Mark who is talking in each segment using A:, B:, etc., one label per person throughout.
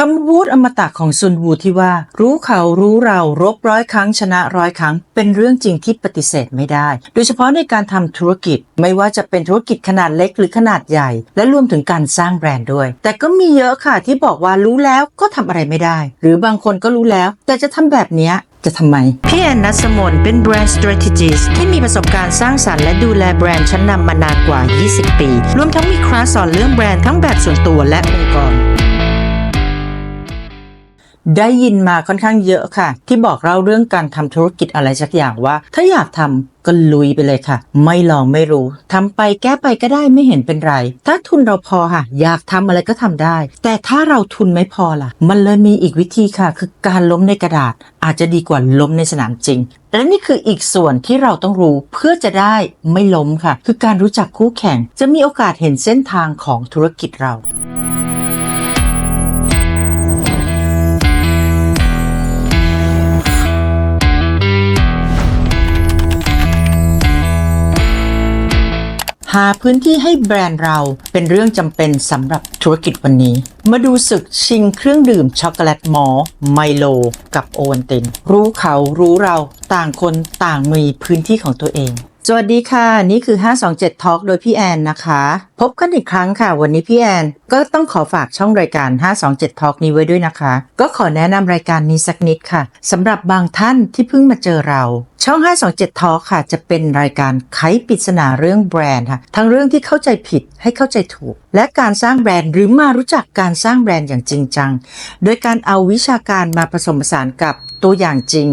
A: คำพูดอมตะของซุนวูที่ว่า รู้เขารู้เรารบร้อยครั้งชนะร้อยครั้ง เป็นเรื่องจริงที่ปฏิเสธไม่ได้ โดยเฉพาะในการทำธุรกิจ ไม่ว่าจะเป็นธุรกิจขนาดเล็กหรือขนาดใหญ่ และรวมถึงการสร้างแบรนด์ด้วย แต่ก็มีเยอะค่ะที่บอกว่ารู้แล้วก็ทำอะไรไม่ได้ หรือบางคนก็รู้แล้ว แต่จะทำแบบเนี้ยจะทำไม พี่แอนนัสมนเป็นแบรนด์ strategist ที่มีประสบการณ์สร้างสรรค์และดูแลแบรนด์ชั้นนำมานานกว่า 20 ปี รวมทั้งมีคลาสสอนเรื่องแบรนด์ทั้งแบบส่วนตัวและองค์กร ได้ยินมาค่อนข้างเยอะค่ะ ที่บอกเล่าเรื่องการทำธุรกิจอะไรสักอย่างว่า ถ้าอยากทำก็ลุยไปเลยค่ะ ไม่ลองไม่รู้ทำไปแก้ไปก็ได้ไม่เห็นเป็นไร ถ้าทุนเราพอค่ะ อยากทำอะไรก็ทำได้ แต่ถ้าเราทุนไม่พอล่ะ มันเลยมีอีกวิธีค่ะ คือการล้มในกระดาษ อาจจะดีกว่าล้มในสนามจริง และนี่คืออีกส่วนที่เราต้องรู้เพื่อจะได้ไม่ล้มค่ะ คือการรู้จักคู่แข่ง จะมีโอกาสเห็นเส้นทางของธุรกิจเรา หาพื้นที่ให้แบรนด์เราเป็นเรื่องจำเป็นสำหรับธุรกิจวันนี้ มาดูศึกชิงเครื่องดื่มช็อกโกแลตมอไมโล กับโอวัลติน รู้เขารู้เราต่างคนต่างมีพื้นที่ของตัวเอง สวัสดีค่ะ นี่คือ 527 Talk โดยพี่แอนนะคะ พบกันอีกครั้งค่ะ วันนี้พี่แอน ก็ต้องขอฝากช่องรายการ 527 Talk นี้ไว้ด้วยนะคะ ก็ขอแนะนำรายการนี้สักนิดค่ะสำหรับบางท่านที่เพิ่งมาเจอเรา ช่อง 527 Talk ค่ะ จะเป็นรายการไขปริศนาเรื่องแบรนด์ค่ะ ทั้งเรื่องที่เข้าใจผิดให้เข้าใจถูก และการสร้างแบรนด์หรือมารู้จักการสร้างแบรนด์อย่างจริงจัง โดยการเอาวิชาการมาผสมผสานกับ ตัวอย่างจริง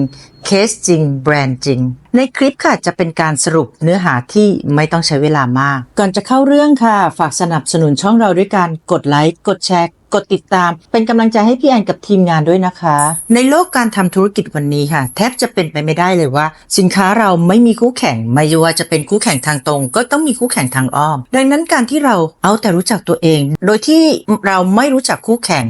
A: เคสจริง แบรนด์จริง ในคลิปค่ะจะเป็นการสรุปเนื้อหาที่ไม่ต้องใช้เวลามาก ก่อนจะเข้าเรื่องค่ะ ฝากสนับสนุนช่องเราด้วยการกดไลค์ กดแชร์ กดติดตาม เป็นกำลังใจให้พี่แอนกับทีมงานด้วยนะคะ ในโลกการทำธุรกิจวันนี้ค่ะ แทบจะเป็นไปไม่ได้เลยว่า สินค้าเราไม่มีคู่แข่งไม่ว่าจะเป็นคู่แข่งทางตรง ก็ต้องมีคู่แข่งทางอ้อม ดังนั้นการที่เราเอาแต่รู้จักตัวเอง โดยที่เราไม่รู้จักคู่แข่ง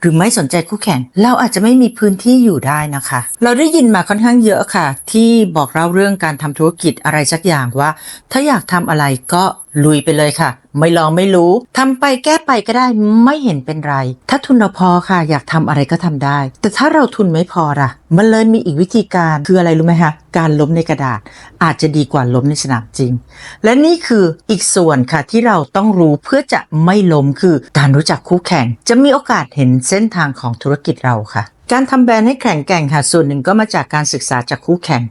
A: หรือไม่สนใจคู่แข่ง เราอาจจะไม่มีพื้นที่อยู่ได้นะคะ เราได้ยินมาค่อนข้างเยอะค่ะ ที่บอกเล่าเรื่องการทำธุรกิจอะไรสักอย่างว่า ถ้าอยากทำอะไรก็ลุยไปเลยค่ะ ไม่ลองไม่รู้ทำไปแก้ไปก็ได้ไม่เห็นเป็นไร ถ้าทุนเราพอค่ะ อยากทำอะไรก็ทำได้ แต่ถ้าเราทุนไม่พอล่ะ มันเลยมีอีกวิธีการคืออะไรรู้ไหมคะการล้มในกระดาษอาจจะดีกว่าล้มในสนามจริง และนี่คืออีกส่วนค่ะที่เราต้องรู้เพื่อจะไม่ล้มคือการรู้จักคู่แข่ง จะมีโอกาสเห็นเส้นทางของธุรกิจเราค่ะการทำแบรนด์ให้แข็งแกร่งค่ะ ส่วนหนึ่งก็มาจากการศึกษาจากคู่แข่ง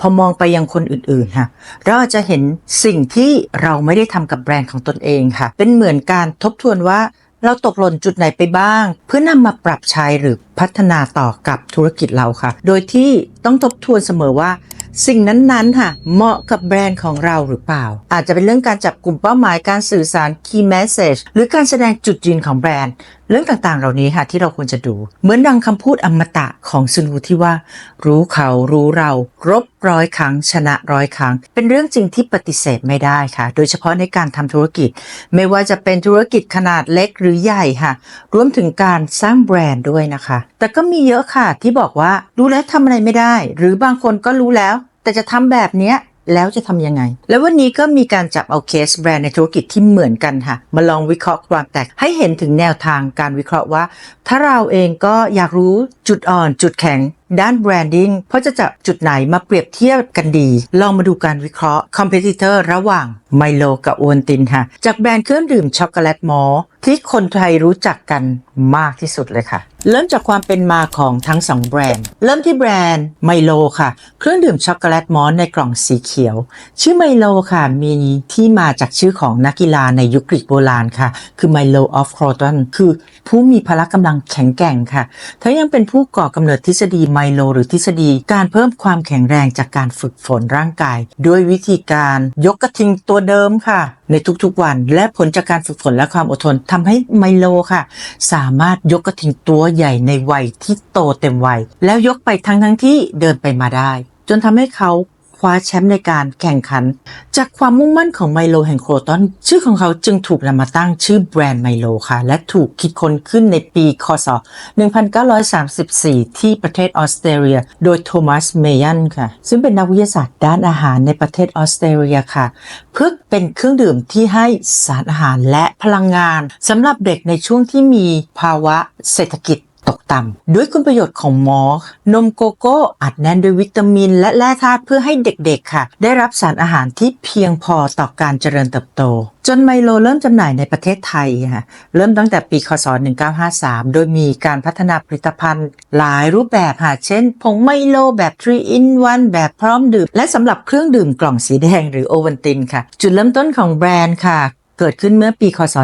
A: พอมองไปยังคนอื่นๆค่ะ เราอาจจะเห็นสิ่งที่เราไม่ได้ทำกับแบรนด์ของตนเองค่ะ เป็นเหมือนการทบทวนว่าเราตกหล่นจุดไหนไปบ้าง เพื่อนำมาปรับใช้หรือพัฒนาต่อกับธุรกิจเราค่ะ โดยที่ต้องทบทวนเสมอว่า สิ่งนั้นๆค่ะ เหมาะกับแบรนด์ของเราหรือเปล่า อาจจะเป็นเรื่องการจับกลุ่มเป้าหมายการสื่อสาร key message หรือการแสดงจุดยืนของแบรนด์เรื่องต่างๆ เหล่านี้ค่ะที่เราควรจะดู เหมือนดังคำพูดอมตะของซุนวูที่ว่า รู้เขารู้เรา รบร้อยครั้ง ชนะร้อยครั้ง เป็นเรื่องจริงที่ปฏิเสธไม่ได้ค่ะ โดยเฉพาะในการทำธุรกิจ ไม่ว่าจะเป็นธุรกิจขนาดเล็กหรือใหญ่ค่ะ รวมถึงการสร้างแบรนด์ด้วยนะคะ แต่ก็มีเยอะค่ะที่บอกว่ารู้แล้วทำอะไรไม่ได้ หรือบางคนก็รู้แล้ว แต่จะทำแบบเนี้ย แล้วจะทำยังไง แล้ววันนี้ก็มีการจับเอาเคสแบรนด์ในธุรกิจที่เหมือนกันค่ะ มาลองวิเคราะห์ความแตก ให้เห็นถึงแนวทางการวิเคราะห์ว่า ถ้าเราเองก็อยากรู้จุดอ่อนจุดแข็ง ด้านแบรนดิ้งเพราะจะจับจุดไหนมาเปรียบเทียบกันดี ลองมาดูการวิเคราะห์คอมเพติเตอร์ระหว่างไมโลกับโอวตินค่ะ จากแบรนด์เครื่องดื่มช็อกโกแลตมอที่คนไทยรู้จักกันมากที่สุดเลยค่ะ เริ่มจากความเป็นมาของทั้งสองแบรนด์ เริ่มที่แบรนด์ไมโลค่ะ เครื่องดื่มช็อกโกแลตมอลในกล่องสีเขียว ชื่อไมโลค่ะ มีที่มาจากชื่อของนักกีฬาในยุคกรีกโบราณค่ะ คือไมโลออฟครอตันคือผู้มีพละกำลังแข็งแกร่งค่ะเธอยังเป็นผู้ก่อกำเนิดทฤษฎีไมโลหรือทฤษฎีการเพิ่มความแข็งแรงจากการฝึกฝนร่างกาย ด้วยวิธีการยกกระทิงตัวเดิมค่ะ ในทุกๆวัน และผลจากการฝึกฝนและความอดทนทำให้ไมโลค่ะ สามารถยกกระทิงตัวใหญ่ในวัยที่โตเต็มวัย แล้วยกไปทั้งทั้งที่เดินไปมาได้ จนทำให้เขา คว้าแชมป์ในการแข่งขัน จากความมุ่งมั่นของไมโลแห่งโครตันชื่อของเขาจึงถูกนำมาตั้งชื่อแบรนด์ไมโลค่ะ และถูกคิดค้นขึ้นในปีคศ 1934 ที่ประเทศออสเตรเลีย โดยโทมัส เมยันค่ะ ซึ่งเป็นนักวิทยาศาสตร์ด้านอาหารในประเทศออสเตรเลียค่ะ เพื่อเป็นเครื่องดื่มที่ให้สารอาหารและพลังงานสำหรับเด็กในช่วงที่มีภาวะเศรษฐกิจ ตกต่ำด้วยคุณประโยชน์ของมอสนมโกโก้อัดแน่นด้วยวิตามิน และแร่ธาตุเพื่อให้เด็กๆค่ะ ได้รับสารอาหารที่เพียงพอต่อการเจริญเติบโต จนไมโลเริ่มจำหน่ายในประเทศไทยค่ะเริ่มตั้งแต่ปีคศ 1953 โดยมีการพัฒนาผลิตภัณฑ์ หลายรูปแบบค่ะเช่น ผงไมโลแบบ3 in 1แบบพร้อมดื่ม และสำหรับเครื่องดื่มกล่องสีแดงหรือโอวันตินค่ะ จุดเริ่มต้นของแบรนด์ค่ะ เกิดขึ้นเมื่อปีคศ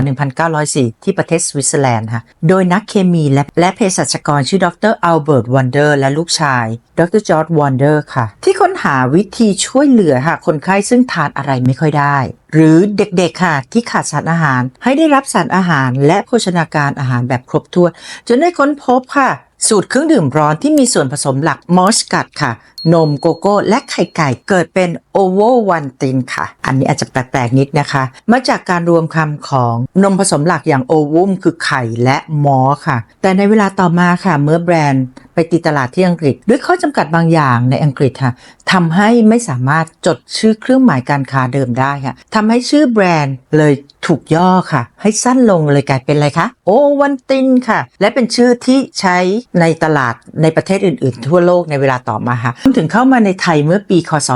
A: 1904 ที่ประเทศสวิตเซอร์แลนด์ค่ะ โดยนักเคมีและและเภสัชกรชื่อดรอัลเบิร์ตวันเดอร์และลูกชาย ดรจอร์ดวันเดอร์ค่ะ ที่ค้นหาวิธีช่วยเหลือค่ะ คนไข้ซึ่งทานอะไรไม่ค่อยได้ หรือเด็กๆค่ะ ที่ขาดสารอาหาร ให้ได้รับสารอาหารและโภชนาการอาหารแบบครบถ้วน จนได้ค้นพบค่ะ สูตรเครื่องดื่มร้อนที่มีส่วนผสมหลักมอสกัดค่ะนมโกโก้และไข่ไก่เกิดเป็นโอโววันตินค่ะ อันนี้อาจจะแปลกๆนิดนะคะ มาจากการรวมคำของนมผสมหลักอย่างโอวุมคือไข่และมอค่ะ แต่ในเวลาต่อมาค่ะ เมื่อแบรนด์ไปตีตลาดที่อังกฤษ ด้วยข้อจำกัดบางอย่างในอังกฤษค่ะทำให้ไม่สามารถจดชื่อเครื่องหมายการค้าเดิมได้ค่ะทำให้ชื่อแบรนด์เลยถูกย่อค่ะ ให้สั้นลงเลยกลายเป็นอะไรคะโอวันตินค่ะ และเป็นชื่อที่ใช้ในตลาดในประเทศอื่น ๆ ทั่วโลกในเวลาต่อมาค่ะถึงเข้ามาในไทยเมื่อปีคศ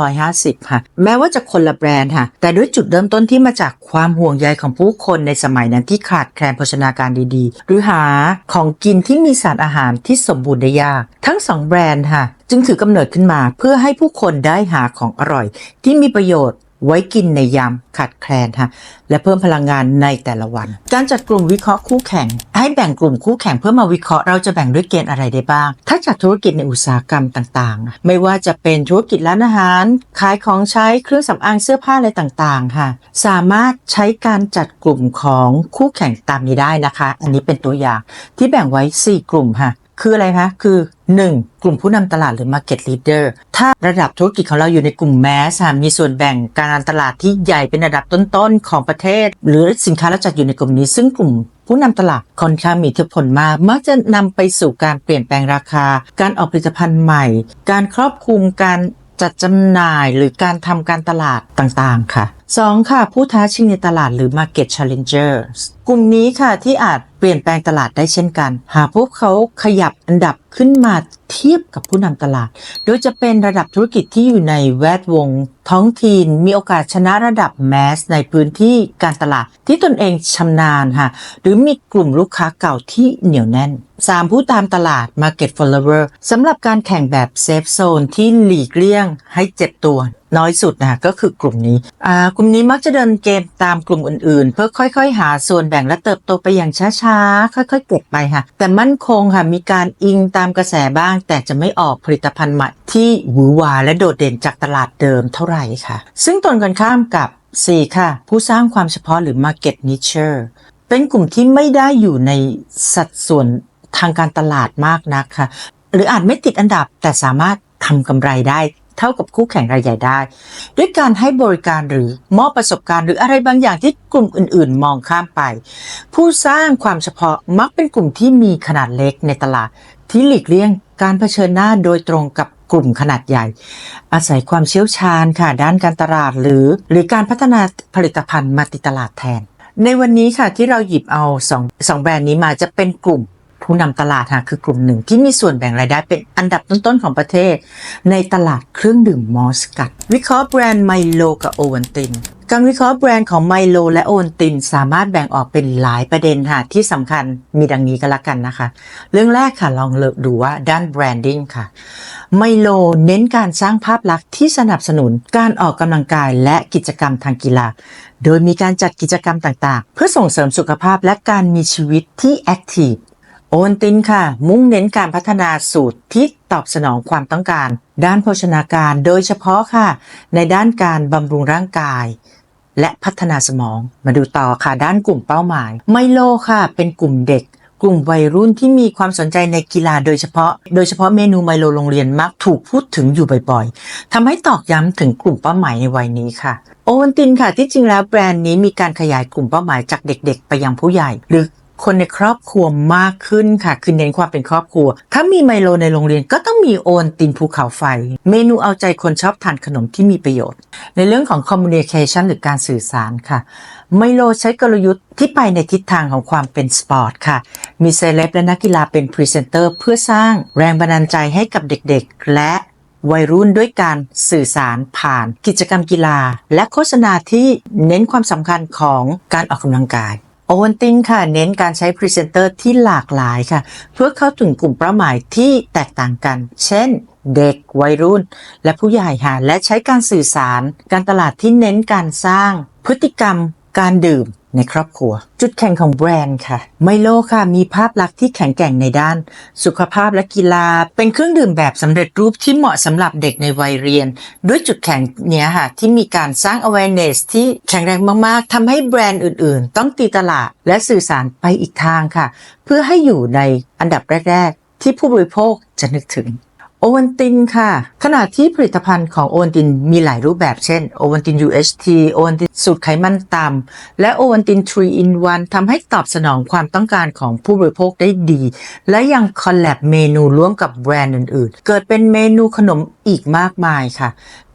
A: 1950 ค่ะ แม้ว่าจะคนละแบรนด์ค่ะ แต่ด้วยจุดเริ่มต้นที่มาจากความห่วงใยของผู้คนในสมัยนั้นที่ขาดแคลนโภชนาการดีๆ หรือหาของกินที่มีสารอาหารที่สมบูรณ์ได้ยาก ทั้งสองแบรนด์ค่ะ จึงถือกำเนิดขึ้นมาเพื่อให้ผู้คนได้หาของอร่อย ที่มีประโยชน์ ไว้กินในยามขาดแคลนค่ะและเพิ่มพลังงานในแต่ละวัน การจัดกลุ่มวิเคราะห์คู่แข่ง ให้แบ่งกลุ่มคู่แข่งเพื่อมาวิเคราะห์เราจะแบ่งด้วยเกณฑ์อะไรได้บ้าง ถ้าจัดธุรกิจในอุตสาหกรรมต่างๆ ไม่ว่าจะเป็นธุรกิจร้านอาหาร ขายของใช้เครื่องสำอางเสื้อผ้าอะไรต่างๆ ค่ะ สามารถใช้การจัดกลุ่มของคู่แข่งตามนี้ได้นะคะ อันนี้เป็นตัวอย่างที่แบ่งไว้ 4 กลุ่มค่ะ คืออะไรคะ คือ 1. กลุ่มผู้นำตลาดหรือ Market Leader ถ้าระดับธุรกิจของเราอยู่ในกลุ่มแมสมีส่วนแบ่งการตลาดที่ใหญ่เป็นระดับต้นๆ ของประเทศ หรือสินค้าเราจัดอยู่ในกลุ่มนี้ ซึ่งกลุ่มผู้นำตลาดค่อนข้างมีอิทธิพลมาก มักจะนำไปสู่การเปลี่ยนแปลงราคา การออกผลิตภัณฑ์ใหม่ การครอบคลุมการจัดจำหน่ายหรือการทำการตลาดต่างๆ ค่ะ 2. ค่ะ ผู้ท้าชิงในตลาดหรือ Market Challengers กลุ่มนี้ค่ะที่อาจเปลี่ยนแปลงตลาดได้เช่นกัน หากพวกเขาขยับอันดับขึ้นมาเทียบกับผู้นำตลาด โดยจะเป็นระดับธุรกิจที่อยู่ในแวดวง ท้องถิ่นมีโอกาสชนะระดับแมสในพื้นที่การตลาดที่ตนเองชำนาญค่ะ หรือมีกลุ่มลูกค้าเก่าที่เหนียวแน่น 3. ผู้ตามตลาด Market Follower สำหรับการแข่งแบบเซฟโซนที่หลีกเลี่ยงให้เจ็บตัวน้อยสุดนะคะก็คือกลุ่มนี้ กลุ่มนี้มักจะเดินเกมตามกลุ่มอื่นๆ เพื่อค่อยๆ หาส่วนบ่งและเติบโตไปอย่างช้าๆ ค่อยๆ เก็บไปค่ะ แต่มั่นคงค่ะ มีการอิงตามกระแสบ้าง แต่จะไม่ออกผลิตภัณฑ์ใหม่ที่หวือหวาและโดดเด่นจากตลาดเดิมเท่าไหร่ค่ะ ซึ่งตรงกันข้ามกับ 4 ค่ะ ผู้สร้างความเฉพาะหรือ Market Niche เป็นกลุ่มที่ไม่ได้อยู่ในสัดส่วนทางการตลาดมากนักค่ะ หรืออาจไม่ติดอันดับแต่สามารถทำกำไรได้ เท่ากับคู่แข่งรายใหญ่ได้ ด้วยการให้บริการหรือมอบประสบการณ์หรืออะไรบางอย่างที่กลุ่มอื่น ๆ มองข้ามไป ผู้สร้างความเฉพาะมักเป็นกลุ่มที่มีขนาดเล็กในตลาด ที่หลีกเลี่ยงการเผชิญหน้าโดยตรงกับกลุ่มขนาดใหญ่ อาศัยความเชี่ยวชาญค่ะด้านการตลาดหรือ หรือการพัฒนาผลิตภัณฑ์มาติดตลาดแทน ในวันนี้ค่ะที่เราหยิบเอาสองสองแบรนด์นี้มาจะเป็นกลุ่ม ผู้นำตลาดค่ะคือกลุ่มหนึ่งที่มีส่วนแบ่งรายได้เป็นอันดับต้นๆของประเทศ ในตลาดเครื่องดื่มมอสกัด วิเคราะห์แบรนด์ไมโลกับโอวันตินการวิเคราะห์แบรนด์ของไมโลและโอวันตินสามารถแบ่งออกเป็นหลายประเด็นค่ะ ที่สำคัญมีดังนี้ก็แล้วกันนะคะ เรื่องแรกค่ะลองเลิกดูว่าด้านแบรนดิ้งค่ะไมโลเน้นการสร้างภาพลักษณ์ที่สนับสนุนการออกกำลังกายและกิจกรรมทางกีฬา โดยมีการจัดกิจกรรมต่างๆ เพื่อส่งเสริมสุขภาพและการมีชีวิตที่แอคทีฟ โอวันตินค่ะ มุ่งเน้นการพัฒนาสูตรที่ตอบสนองความต้องการ ด้านโภชนาการโดยเฉพาะค่ะ ในด้านการบำรุงร่างกาย และพัฒนาสมอง มาดูต่อค่ะ ด้านกลุ่มเป้าหมาย ไมโลค่ะ เป็นกลุ่มเด็ก กลุ่มวัยรุ่นที่มีความสนใจในกีฬาโดยเฉพาะ โดยเฉพาะเมนูไมโลโรงเรียนมักถูกพูดถึงอยู่บ่อยๆทำให้ตอกย้ำถึงกลุ่มเป้าหมายในวัยนี้ค่ะโอวัลตินค่ะที่จริงแล้วแบรนด์นี้มีการขยายกลุ่มเป้าหมายจากเด็ก ๆ ไปยังผู้ใหญ่ หรือ คนในครอบครัวมากขึ้นค่ะ คือเน้นความเป็นครอบครัว ถ้ามีไมโลในโรงเรียนก็ต้องมีโอวัลตินภูเขาไฟ เมนูเอาใจคนชอบทานขนมที่มีประโยชน์ ในเรื่องของ communication หรือการสื่อสารค่ะ ไมโลใช้กลยุทธ์ที่ไปในทิศทางของความเป็นสปอร์ตค่ะ มีเซเลบและนักกีฬาเป็นพรีเซนเตอร์เพื่อสร้างแรงบันดาลใจให้กับเด็กๆ และวัยรุ่นด้วยการสื่อสารผ่านกิจกรรมกีฬา และโฆษณาที่เน้นความสำคัญของการออกกำลังกาย โอเวนติงค่ะ เน้นการใช้พรีเซนเตอร์ที่หลากหลายค่ะ เพื่อเข้าถึงกลุ่มเป้าหมายที่แตกต่างกัน เช่น เด็กวัยรุ่น และผู้ใหญ่ค่ะ และใช้การสื่อสาร การตลาดที่เน้นการสร้างพฤติกรรม การดื่มในครอบครัว จุดแข่งของแบรนด์ค่ะ ไมโลค่ะ มีภาพลักษณ์ที่แข็งแกร่งในด้าน สุขภาพและกีฬา เป็นเครื่องดื่มแบบสำเร็จรูปที่เหมาะสำหรับเด็กในวัยเรียน ด้วยจุดแข็งเนี้ยค่ะ ที่มีการสร้าง awareness ที่แข็งแรงมาก ๆทำให้แบรนด์อื่น ๆ ต้องตีตลาดและสื่อสารไปอีกทางค่ะ เพื่อให้อยู่ในอันดับแรก ๆ ที่ผู้บริโภคจะนึกถึง โอวันตินค่ะ ขณะที่ผลิตภัณฑ์ของโอวันตินมีหลายรูปแบบเช่นโอวันติน UHT โอวันตินสูตรไขมันต่ำและโอวันติน 3 in 1ทำให้ตอบสนองความต้องการของผู้บริโภคได้ดี และยังคอลแลบเมนูร่วมกับแบรนด์อื่นๆ เกิดเป็นเมนูขนมอีกมากมายค่ะ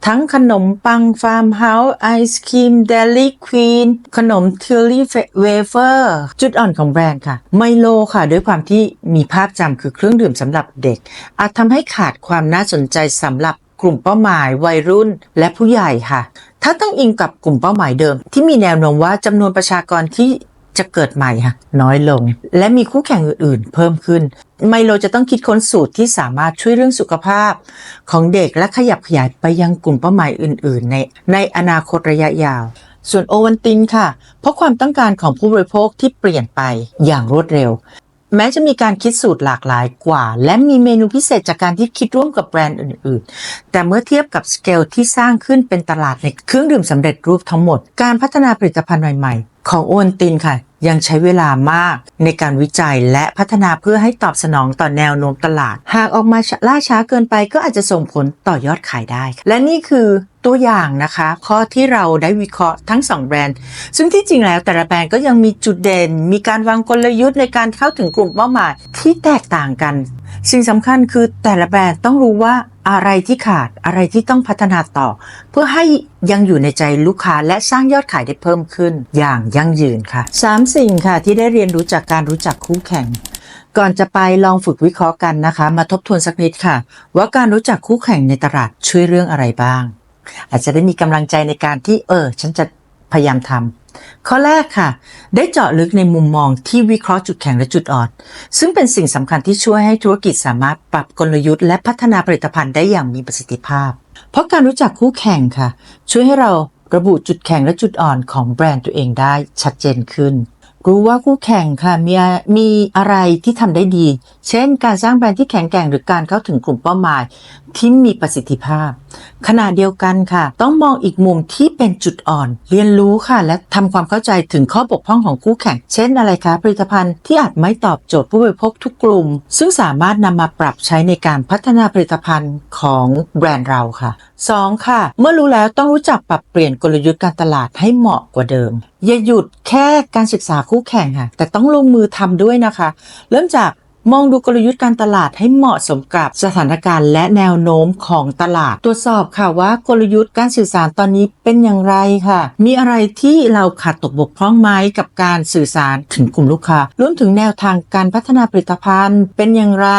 A: ทั้งขนมปังฟาร์มเฮาส์ไอศครีมเดลี่ควีนขนมทิลลี่เวเฟอร์จุดอ่อนของแบรนด์ค่ะ ไมโลค่ะ ด้วยความที่มีภาพจำคือเครื่องดื่มสำหรับเด็ก อาจทำให้ขาดความน่าสนใจสำหรับกลุ่มเป้าหมายวัยรุ่นและผู้ใหญ่ค่ะ ถ้าต้องอิงกับกลุ่มเป้าหมายเดิม ที่มีแนวโน้มว่าจำนวนประชากรที่ จะเกิดใหม่ค่ะน้อยลง และมีคู่แข่งอื่นๆ เพิ่มขึ้น ไมโลจะต้องคิดค้นสูตรที่สามารถช่วยเรื่องสุขภาพ ของเด็กและขยับขยายไปยังกลุ่มเป้าหมายอื่น ๆ ในในอนาคตระยะยาว ส่วนโอวันตินค่ะ เพราะความต้องการของผู้บริโภคที่เปลี่ยนไปอย่างรวดเร็ว แม้จะมีการคิดสูตรหลากหลายกว่า และมีเมนูพิเศษจากการที่คิดร่วมกับแบรนด์อื่น ๆ แต่เมื่อเทียบกับสเกลที่สร้างขึ้นเป็นตลาดในเครื่องดื่มสำเร็จรูปทั้งหมด การพัฒนาผลิตภัณฑ์ใหม่ ๆ ของโอวันตินค่ะ ยังใช้เวลามากในการวิจัยและพัฒนาเพื่อให้ตอบสนองต่อแนวโน้มตลาด หากออกมาล่าช้าเกินไปก็อาจจะส่งผลต่อยอดขายได้ และนี่คือตัวอย่างนะคะ ข้อที่เราได้วิเคราะห์ทั้ง 2 แบรนด์ ซึ่งที่จริงแล้วแต่ละแบรนด์ก็ยังมีจุดเด่น มีการวางกลยุทธ์ในการเข้าถึงกลุ่มเป้าหมายที่แตกต่างกัน สิ่งสำคัญคือแต่ละแบรนด์ต้องรู้ว่าอะไรที่ขาดอะไรที่ต้องพัฒนาต่อ เพื่อให้ยังอยู่ในใจลูกค้าและสร้างยอดขายได้เพิ่มขึ้น อย่างยั่งยืนค่ะ 3 สิ่งค่ะที่ได้เรียนรู้จากการรู้จักคู่แข่ง ก่อนจะไปลองฝึกวิเคราะห์กันนะคะ มาทบทวนสักนิดค่ะ ว่าการรู้จักคู่แข่งในตลาดช่วยเรื่องอะไรบ้าง อาจจะได้มีกำลังใจในการที่เออ ฉันจะ พยายามทำข้อแรกค่ะ ได้เจาะลึกในมุมมองที่วิเคราะห์จุดแข็งและจุดอ่อน ซึ่งเป็นสิ่งสำคัญที่ช่วยให้ธุรกิจสามารถปรับกลยุทธ์และพัฒนาผลิตภัณฑ์ได้อย่างมีประสิทธิภาพ เพราะการรู้จักคู่แข่งค่ะ ช่วยให้เราระบุจุดแข็งและจุดอ่อนของแบรนด์ตัวเองได้ชัดเจนขึ้น รู้ว่าคู่แข่งค่ะมีมีอะไรที่ทำได้ดี เช่น การสร้างแบรนด์ที่แข็งแกร่งหรือการเข้าถึงกลุ่มเป้าหมายที่มีประสิทธิภาพ ขณะเดียวกันค่ะ ต้องมองอีกมุมที่เป็นจุดอ่อน เรียนรู้ค่ะ และทำความเข้าใจถึงข้อบกพร่องของคู่แข่ง เช่นอะไรคะผลิตภัณฑ์ที่อาจไม่ตอบโจทย์ผู้บริโภคทุกกลุ่ม ซึ่งสามารถนำมาปรับใช้ในการพัฒนาผลิตภัณฑ์ของแบรนด์เราค่ะ 2. ค่ะ เมื่อรู้แล้วต้องรู้จักปรับเปลี่ยนกลยุทธ์การตลาดให้เหมาะกว่าเดิม อย่าหยุดแค่การศึกษาคู่แข่งค่ะ แต่ต้องลงมือทำด้วยนะคะ เริ่มจากมองดูกลยุทธ์การตลาดให้เหมาะสมกับสถานการณ์และแนวโน้มของตลาด ตรวจสอบค่ะว่ากลยุทธ์การสื่อสารตอนนี้เป็นอย่างไรค่ะ มีอะไรที่เราขาดตกบกพร่องไหมกับการสื่อสารถึงกลุ่มลูกค้ารวมถึงแนวทางการพัฒนาผลิตภัณฑ์ เป็นอย่างไร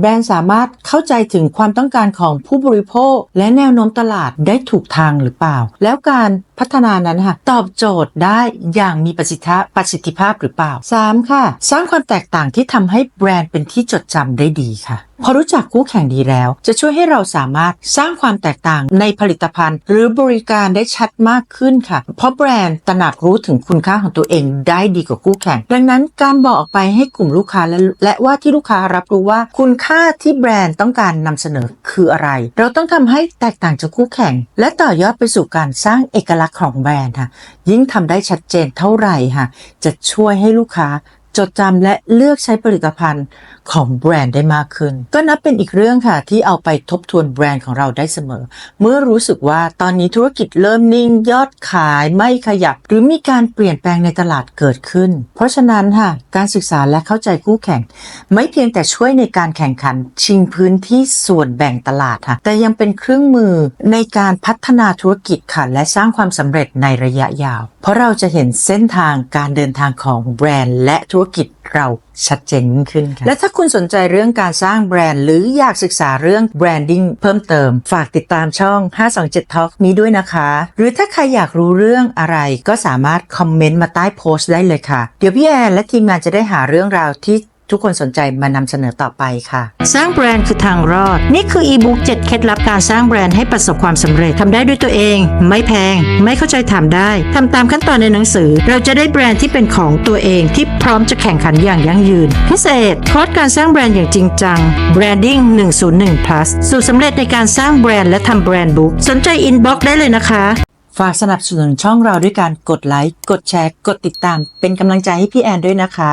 A: แบรนด์สามารถเข้าใจถึงความต้องการของผู้บริโภค และแนวโน้มตลาดได้ถูกทางหรือเปล่า แล้วการ พัฒนานั้นค่ะตอบโจทย์ได้อย่างมีประสิทธิภาพประสิทธิภาพหรือเปล่า 3. ค่ะ สร้างความแตกต่างที่ทำให้แบรนด์เป็นที่จดจำได้ดีค่ะพอรู้จักคู่แข่งดีแล้ว จะช่วยให้เราสามารถสร้างความแตกต่างในผลิตภัณฑ์ หรือบริการได้ชัดมากขึ้นค่ะ เพราะแบรนด์ตระหนักรู้ถึงคุณค่าของตัวเองได้ดีกว่าคู่แข่ง ดังนั้นการบอกออกไปให้กลุ่มลูกค้าและและว่าที่ลูกค้ารับรู้ว่าคุณค่าที่แบรนด์ต้องการนำเสนอคืออะไร เราต้องทำให้แตกต่างจากคู่แข่ง และต่อยอดไปสู่การสร้างเอกลักษณ์ของแบรนด์ค่ะ ยิ่งทำได้ชัดเจนเท่าไหร่ค่ะ จะช่วยให้ลูกค้า จดจำและเลือกใช้ผลิตภัณฑ์ของแบรนด์ได้มากขึ้น ก็นับเป็นอีกเรื่องค่ะ ที่เอาไปทบทวนแบรนด์ของเราได้เสมอ เมื่อรู้สึกว่าตอนนี้ธุรกิจเริ่มนิ่งยอดขายไม่ขยับ หรือมีการเปลี่ยนแปลงในตลาดเกิดขึ้น เพราะฉะนั้นค่ะการศึกษาและเข้าใจคู่แข่ง ไม่เพียงแต่ช่วยในการแข่งขันชิงพื้นที่ส่วนแบ่งตลาดค่ะแต่ยังเป็นเครื่องมือในการพัฒนาธุรกิจค่ะและสร้างความสำเร็จในระยะยาว เพราะเราจะเห็นเส้นทางการเดินทางของแบรนด์และธุรรกิจเราชัดเจนขึ้นค่ะและถ้าคุณสนใจเรื่องการสร้างแบรนด์ หรืออยากศึกษาเรื่องแบรนดิ้งเพิ่มเติม ฝากติดตามช่อง 527 Talk นี้ด้วยนะคะ หรือถ้าใครอยากรู้เรื่องอะไร ก็สามารถคอมเมนต์มาใต้โพสต์ได้เลยค่ะ เดี๋ยวพี่แอนและทีมงานจะได้หาเรื่องราวที่ ทุกคนสนใจมานำเสนอต่อไปค่ะ
B: สร้างแบรนด์คือทางรอด นี่คืออีบุ๊ก7เคล็ดลับการสร้างแบรนด์ให้ประสบความสำเร็จทำได้ด้วยตัวเอง ไม่แพง ไม่เข้าใจถามได้ทำตามขั้นตอนในหนังสือ เราจะได้แบรนด์ที่เป็นของตัวเองที่พร้อมจะแข่งขันอย่างยั่งยืน พิเศษคอร์สการสร้างแบรนด์อย่างจริงจัง Branding 101 plus สูตรสำเร็จในการสร้างแบรนด์และทำแบรนด์บุ๊กสนใจอินบ็อกได้เลยนะคะ
A: ฝากสนับสนุนช่องเราด้วยการกดไลค์ กดแชร์ กดติดตาม เป็นกำลังใจให้พี่แอนด้วยนะคะ